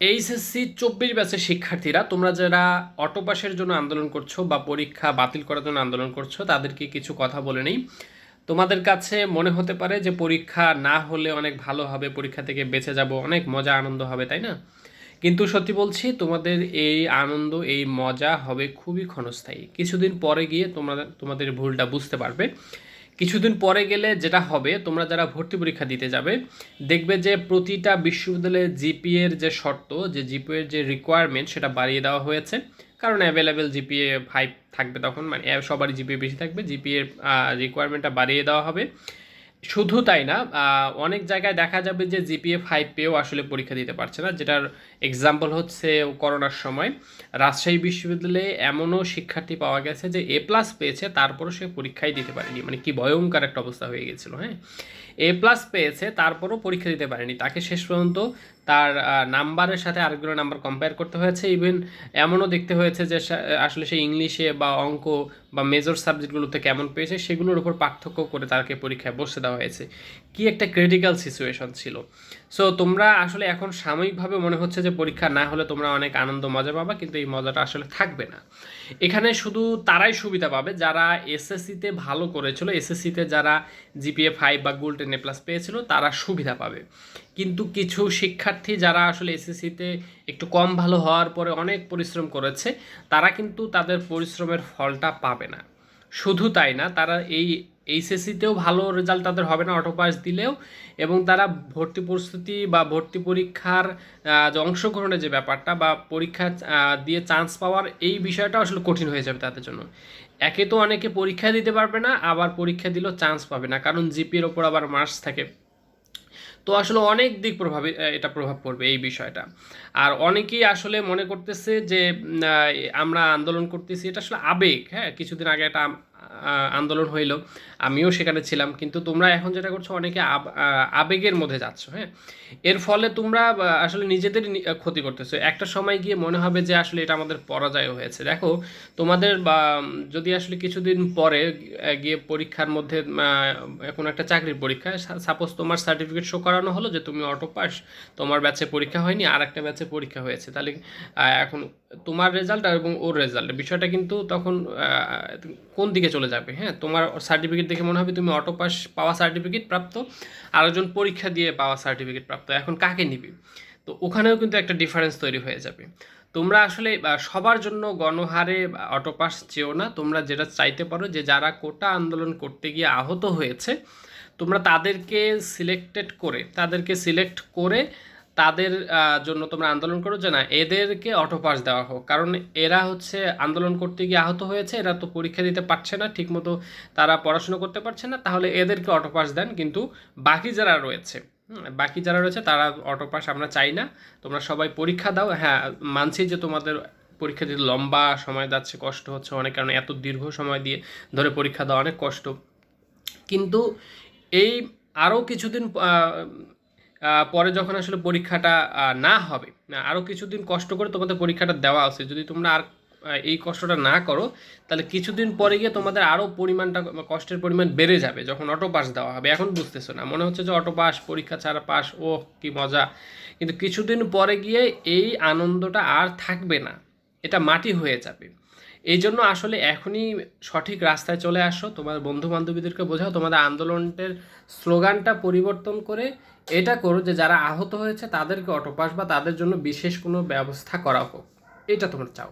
HSC চব্বিশ ব্যাচের শিক্ষার্থীরা, তোমরা যারা অটোপাসের জন্য আন্দোলন করছ বা পরীক্ষা বাতিল করার জন্য আন্দোলন করছ, তাদেরকে কিছু কথা বলে নেই। তোমাদের কাছে মনে হতে পারে যে পরীক্ষা না হলে অনেক ভালো হবে, পরীক্ষা থেকে বেঁচে যাব, অনেক মজা আনন্দ হবে, তাই না? কিন্তু সত্যি বলছি, তোমাদের এই আনন্দ, এই মজা হবে খুবই ক্ষণস্থায়ী। কিছুদিন পরে গিয়ে তোমরা, তোমাদের ভুলটা বুঝতে পারবে। কিছুদিন পরে গেলে যেটা হবে, তোমরা যারা ভর্তি পরীক্ষা দিতে যাবে, দেখবে যে প্রতিটা বিশ্ববিদ্যালয়ে জিপিএর যে শর্ত, যে জিপিএর যে রিকোয়ারমেন্ট সেটা বাড়িয়ে দেওয়া হয়েছে। কারণ অ্যাভেলেবেল জিপিএ ফাইভ থাকবে তখন মানে সবারই জিপিএ বেশি থাকবে জিপিএর রিকোয়ারমেন্টটা বাড়িয়ে দেওয়া হবে। শুধু তাই না অনেক জায়গায় দেখা যাবে যে জিপিএ ফাইভ পেয়েও আসলে পরীক্ষা দিতে পারছে না, যেটার এক্সাম্পল হচ্ছে করোনার সময়। রাজশাহী বিশ্ববিদ্যালয়ে এমনও শিক্ষার্থী পাওয়া গেছে যে এ প্লাস পেয়েছে, তারপরও সে পরীক্ষাই দিতে পারেনি। মানে কি ভয়ঙ্কর একটা অবস্থা হয়ে গেছিল হ্যাঁ? এ প্লাস পেয়েছে, তারপরও পরীক্ষা দিতে পারেনি। তাকে শেষ পর্যন্ত তার নাম্বারের সাথে আরেকগুলো নাম্বার কম্পেয়ার করতে হয়েছে। ইভেন এমনও দেখতে হয়েছে যে আসলে সে ইংলিশে বা অঙ্ক বা মেজর সাবজেক্টগুলোতে কেমন পেয়েছে, সেগুলোর উপর পার্থক্য করে তাকে পরীক্ষায় বসে দেওয়া হয়েছে। কি একটা ক্রিটিক্যাল সিচুয়েশন ছিল। সো তোমরা আসলে এখন সাময়িকভাবে মনে হচ্ছে যে পরীক্ষা না হলে তোমরা অনেক আনন্দ, মজা পাবা, কিন্তু এই মজাটা আসলে থাকবে না। এখানে শুধু তারাই সুবিধা পাবে। যারা এসএসসিতে ভালো করেছিল এসএসসিতে যারা জিপিএ ফাইভ বা গোল্ডেন এ প্লাস পেয়েছিল, তারা সুবিধা পাবে। কিন্তু কিছু শিক্ষার্থী যারা আসলে এসএসসিতে একটু কম ভালো হওয়ার পরে অনেক পরিশ্রম করেছে, তারা কিন্তু তাদের পরিশ্রমের ফলটা পাবে না। শুধু তাই না, তারা এই এইচএসসিতেও ভালো রেজাল্ট তাদের হবে না অটো পাস দিলেও, এবং তারা ভর্তি প্রস্তুতি বা ভর্তি পরীক্ষার যে অংশগ্রহণের যে ব্যাপারটা বা পরীক্ষা দিয়ে চান্স পাওয়ার এই বিষয়টা আসলে কঠিন হয়ে যাবে তাদের জন্য। একে তো অনেকে পরীক্ষা দিতে পারবে না, আবার পরীক্ষা দিলেও চান্স পাবে না, কারণ জিপির ওপর আবার মার্কস থাকে। তো আসলে অনেক দিক প্রভাবিত এটা প্রভাব পড়বে এই বিষয়টা। আর অনেকেই আসলে মনে করতেছে যে আমরা আন্দোলন করতেছি এটা আসলে আবেগ হ্যাঁ? কিছুদিন আগে আহ, আন্দোলন হইল, আমিও সেখানে ছিলাম। কিন্তু তোমরা এখন যেটা করছ, অনেকে আব- আবেগের মধ্যে যাচ্ছ হ্যাঁ? এর ফলে তোমরা আসলে নিজেদের ক্ষতি করতেছো। একটা সময় গিয়ে মনে হবে যে, আসলে এটা আমাদের পরাজয় হয়েছে। দেখো, তোমাদের, বা, যদি আসলে কিছুদিন পরে গিয়ে পরীক্ষার মধ্যে কোনো একটা চাকরির পরীক্ষায় সাপোজ তোমার সার্টিফিকেট শো করানো হলো যে, তুমি অটো পাস তোমার ব্যাচে পরীক্ষা হয়নি আর একটা ব্যাচে পরীক্ষা হয়েছে। তাহলে এখন তোমার রেজাল্ট এবং ওর রেজাল্ট বিষয়টা কিন্তু তখন কোন দিকে চলে যাবে হ্যাঁ? তোমার সার্টিফিকেট দেখে মনে হবে তুমি অটো পাস পাওয়া সার্টিফিকেট প্রাপ্ত, আরেকজন পরীক্ষা দিয়ে পাওয়া সার্টিফিকেট প্রাপ্ত। এখন কাকে নিবি? তো ওখানেও কিন্তু একটা ডিফারেন্স তৈরি হয়ে যাবে। তোমরা আসলে সবার জন্য গণহারে অটো পাস চেও না। তোমরা যেটা চাইতে পারো যে যারা কোটা আন্দোলন করতে গিয়ে আহত হয়েছে, তোমরা তাদেরকে সিলেক্টেড করে, তাদেরকে সিলেক্ট করে তাদের জন্য তোমরা আন্দোলন করো যে না, এদেরকে অটো পাস দেওয়া হোক। কারণ এরা হচ্ছে আন্দোলন করতে গিয়ে আহত হয়েছে, এরা তো পরীক্ষা দিতে পারছে না, ঠিকমতো তারা পড়াশোনা করতে পারছে না, তাহলে এদেরকে অটো পাস দেন। কিন্তু বাকি যারা রয়েছে বাকি যারা রয়েছে তারা অটো পাস আমরা চাই না। তোমরা সবাই পরীক্ষা দাও। হ্যাঁ মানছি যে তোমাদের পরীক্ষা দিতে লম্বা সময় যাচ্ছে, কষ্ট হচ্ছে অনেক, কারণে এত দীর্ঘ সময় দিয়ে ধরে পরীক্ষা দেওয়া অনেক কষ্ট। কিন্তু এই আরও কিছুদিন পরে যখন আসলে পরীক্ষাটা না হবে আরও কিছুদিন কষ্ট করে তোমাদের পরীক্ষাটা দেওয়া উচিত যদি তোমরা আর এই কষ্টটা না করো, তাহলে কিছুদিন পরে গিয়ে তোমাদের আরও পরিমাণটা কষ্টের পরিমাণ বেড়ে যাবে, যখন অটো পাস দেওয়া হবে, এখন বুঝতেছো না, মনে হচ্ছে যে অটো পাস পরীক্ষা ছাড়া পাস ও কি মজা, কিন্তু কিছুদিন পরে গিয়ে এই আনন্দটা আর থাকবে না, এটা মাটি হয়ে যাবে। এই জন্য আসলে এখনই সঠিক রাস্তায় চলে আসো। তোমার বন্ধু বান্ধবীদেরকে বোঝাও, তোমাদের আন্দোলনের স্লোগানটা পরিবর্তন করে এটা করো যে যারা আহত হয়েছে তাদেরকে অটোপাস বা তাদের জন্য বিশেষ কোনো ব্যবস্থা করা হোক। এটা তোমার চাও।